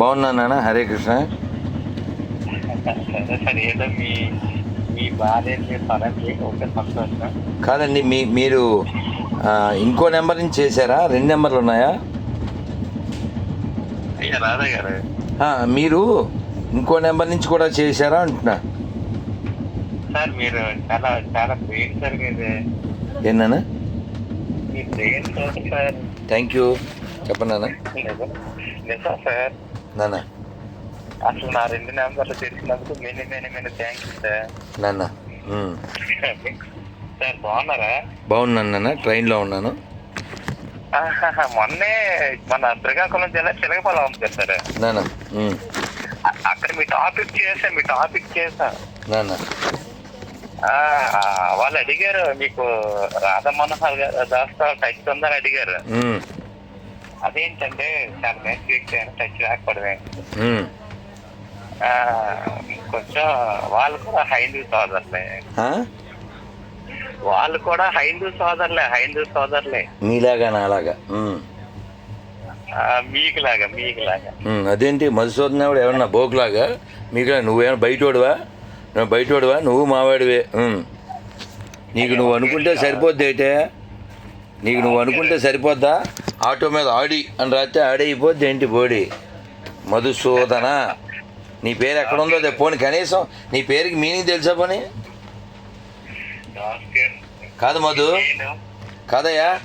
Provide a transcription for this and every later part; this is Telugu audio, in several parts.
బాగున్నా నాన్న హరే కృష్ణ. కాదండి మీ మీరు ఇంకో నెంబర్ నుంచి చేశారా? రెండు నెంబర్లు ఉన్నాయా? మీరు ఇంకో నెంబర్ నుంచి కూడా చేశారా అంటున్నా. సార్ మీరు చాలా చాలా బ్రెయిన్ సార్ మీది. సార్. థ్యాంక్ యూ చెప్పండి నాన్న. నిజం సార్ నాన్న అసలు నా రెండు నెంబర్లు తెలిసినందుకు many many many thank you sir నాన్న. సార్ బాగున్నారా? బాగున్నాను నాన్న ట్రైన్లో ఉన్నాను. మొన్నే మన శ్రీకాకుళం జిల్లా చిలకపల్లి ఉంది సార్ నాన్న. అ- అక్కడ మీ టాపిక్ చేసా మీ టాపిక్ చేసా నాన్న వాళ్ళు అడిగారు మీకు రాధా మనోహర్ గారు దాస్ టచ్ ఉందని అడిగారు. ఉమ్. అదేంటంటే చాలా మంచి వ్యక్తి అని టచ్. ఆ, కొంచెం వాళ్ళు కూడా హైందూ సోదరులే? వాళ్ళు కూడా హైందూ సోదరులే హైందూ సోదరులే. మీలాగా నాలాగా. మీకులాగా మీకులాగా. అదేంటి మధుసూదన్ ఆవిడ ఏమన్నా బోకులాగా? మీకు నువ్వేమన్నా బయటోడువా? నువ్వు బయటోడువా? నువ్వు మావాడివే. నీకు నువ్వు అనుకుంటే సరిపోద్ది అయితే. నీకు నువ్వు అనుకుంటే సరిపోద్దా? ఆటో మీద ఆడి అని రాస్తే ఆడి అయిపోద్ది ఏంటి బోడి? మధుసూదన నీ పేరు ఎక్కడ ఉందో పోనీ కనీసం నీ పేరుకి మీనింగ్ తెలుసా పోనీ? కాదు మధు. కాదయ్యా.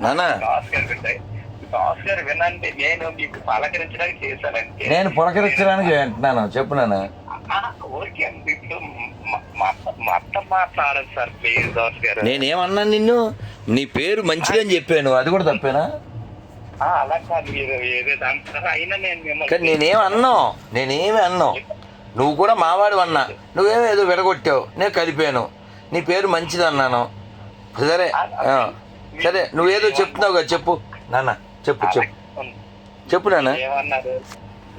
నేను. పలకరించడానికి నేను పులకరించడానికి అంటున్నాను చెప్పు నాన్న. ఓకే అండి. ఇప్పుడు మ- మ- మా అత్త మాట్లాడదు సార్ ప్లీజ్ దాస్ గారు నేనేమన్నాను నిన్ను? నీ పేరు మంచిదని చెప్పాను అది కూడా తప్పేనా? ఆ, అలా కాదు మీరు ఏదేదో అంటారా అయినా నేను కానీ మిమ్మల్ని నేనేం అన్నావు నేనేమి అన్నావు నువ్వు కూడా మావాడు అన్నా. నువ్వేమో ఏదో విడగొట్టావు నేను కలిపాను. నీ పేరు మంచిది అన్నాను. సరే సరే నువ్వేదో చెప్తున్నావు కదా చెప్పు. నాన్న చెప్పు చెప్పు. చెప్పు నాన్న.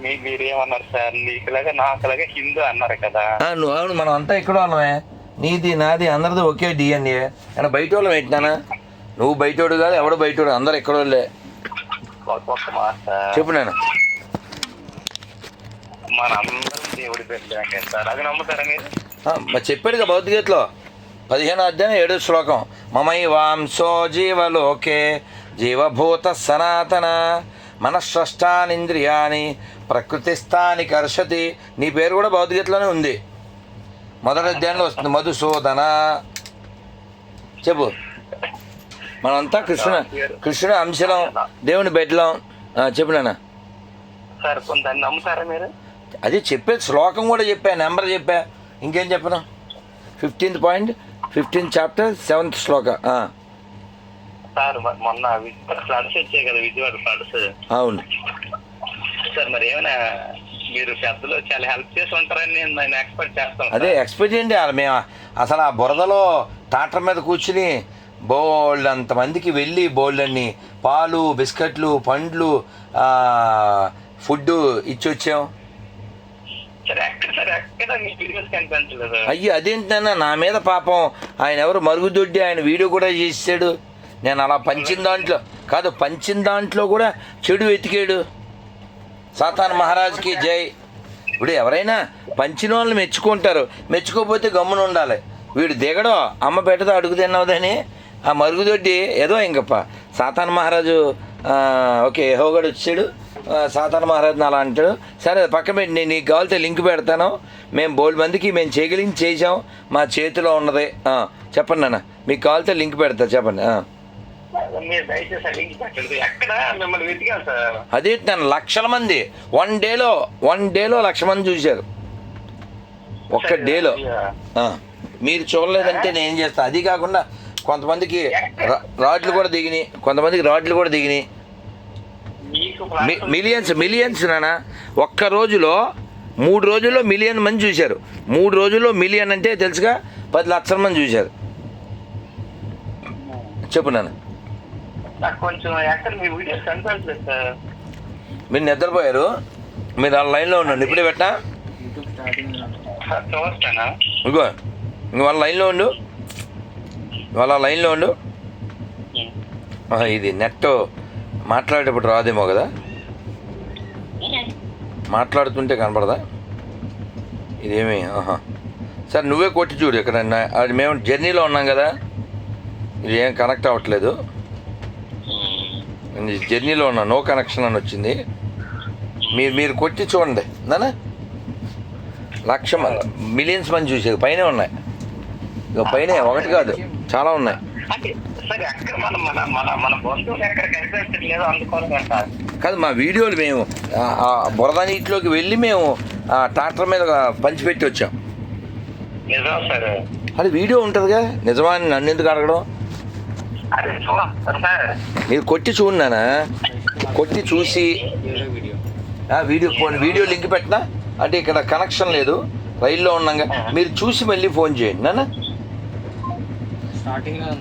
మీ మీరేమన్నారు సార్? నీకులాగా నాకులాగా హిందూ అన్నారు కదా. నువ్వు అవును మనం అంతా ఇక్కడ ఉన్నామే నీది నాది అందరిది ఒకే డిఎన్ఏ కానీ బయట వాళ్ళం ఏంటినానా? నువ్వు బయటోడు కాదు ఎవడు బయటోడు? అందరు ఎక్కడ వాళ్ళే. చెప్పు నాన్న. మనందరం దేవుడి పెట్టాక సార్. అది నమ్ముతారా మీరు? ఆ, మరి చెప్పాడుగా భౌతికతలో పదిహేను అధ్యాయం ఏడు శ్లోకం. మమై వాంసో జీవలోకే జీవభూత సనాతన. మనస్రష్టానింద్రియాని ప్రకృతిస్థాని కర్షతి. నీ పేరు కూడా భౌతికతలోనే ఉంది. మొదటి అధ్యాయంలో వస్తుంది మధుసూదన. చెప్పు. మనంతా కృష్ణ కృష్ణుడు అంశలం దేవుని బెడ్లం. చెప్పు నాన్న. అది చెప్పే శ్లోకం కూడా చెప్పా నెంబర్ చెప్పా. ఇంకేం చెప్పను? Fifteenth point fifteenth chapter seventh శ్లోక. సార్ మొన్న విజయవాడ ఫ్లడ్స్ వచ్చాయి కదా విజయవాడ ఫ్లడ్స్. అవును. సార్ మరి ఏమైనా మీరు పెద్దలు చాలా హెల్ప్ చేసి ఉంటారని నేను ఎక్స్పెక్ట్ చేస్తాను అదే ఎక్స్పెక్ట్ చేయండి మేము అసలు ఆ బురదలో టాటర్ మీద కూర్చుని బోల్డ్ అంతమందికి వెళ్ళి బోల్డ్ అన్ని పాలు బిస్కెట్లు పండ్లు ఫుడ్ ఇచ్చి వచ్చాం సరే ఎక్కడ సార్ ఎక్కడ మీ వీడియోస్ కనిపించలేదు? అయ్యి అదేంటన్నా నా మీద పాపం ఆయన ఎవరు మరుగుదొడ్డి ఆయన వీడియో కూడా చేసాడు నేను అలా పంచిన దాంట్లో కాదు పంచిన దాంట్లో కూడా చెడు వెతికాడు. సాతాన్ మహారాజ్కి జై. ఇప్పుడు ఎవరైనా పంచిన వాళ్ళని మెచ్చుకుంటారు. మెచ్చుకోకపోతే గమ్మున ఉండాలి. వీడు దిగడో అమ్మ పెట్టదో అడుగు తిన్నవదని. ఆ మరుగుదొడ్డి ఏదో ఇంకప్ప. సాతాన్ మహారాజు ఓకే హోగడు వచ్చాడు. సాతాన్ మహారాజుని అలా అంటాడు. సరే అది పక్క పెట్టి నేను నీకు కావాలితే లింక్ పెడతాను. మేము బోల్డ్ మందికి మేము చేయగలిగి చేసాం మా చేతిలో ఉన్నది. చెప్పండి నాన్న. మీకు కావాలితే లింక్ పెడతా చెప్పండి. అదేంటి నన్ను లక్షల మంది. వన్ డేలో వన్ డేలో లక్ష మంది చూశారు. ఒక్క డేలో మీరు చూడలేదంటే నేను ఏం చేస్తా? అది కాకుండా కొంతమందికి రా- రాడ్లు కూడా దిగినాయి. కొంతమందికి రాడ్లు కూడా దిగినాయి. మిలియన్స్ మిలియన్స్ నానా. ఒక్క రోజులో మూడు రోజుల్లో మిలియన్ మంది చూశారు. మూడు రోజుల్లో మిలియన్ అంటే తెలుసుగా పది లక్షల మంది చూశారు. చెప్పు నాన్న. నాకు కొంచెం ఎక్కడ మీ వీడియోస్ కనిపించలేదు సార్ మీరు నిద్రపోయారు? మీరు ఆ లైన్లో ఉండండి. ఇప్పుడే పెట్టా చూస్తానా? ఇంకో ఇంక వాళ్ళ లైన్లో ఉండు. వాళ్ళ లైన్లో ఉండు. ఇది నెట్ మాట్లాడేటప్పుడు రాదేమో కదా. మాట్లాడుతుంటే కనపడదా ఇదేమి? ఆహా. సార్ నువ్వే కొట్టి చూడు ఇక్కడ అది మేము జర్నీలో ఉన్నాం కదా. ఇది ఏం కనెక్ట్ అవ్వట్లేదు. జర్నీలో ఉన్నా నో కనెక్షన్ అని వచ్చింది. మీరు మీరు కొట్టి చూడండి. నానా? లక్ష మిలియన్స్ మంది చూసేది పైన ఉన్నాయి. ఇక పైన ఒకటి కాదు. చాలా ఉన్నాయి. కాదు మా వీడియోలు మేము బురద నీటిలోకి వెళ్ళి మేము ఆ ట్రాక్టర్ మీద పంచిపెట్టి వచ్చాం. అది వీడియో ఉంటుందిగా. నిజమా నన్ను ఎందుకు అడగడం? మీరు కొట్టి చూడన్నానా కొట్టి చూసి. ఆ, వీడియో ఫోన్ వీడియో లింక్ పెట్టినా? అంటే ఇక్కడ కనెక్షన్ లేదు. రైల్లో ఉన్నాగా. మీరు చూసి మళ్ళీ ఫోన్ చేయండి నాన్న స్టార్టింగ్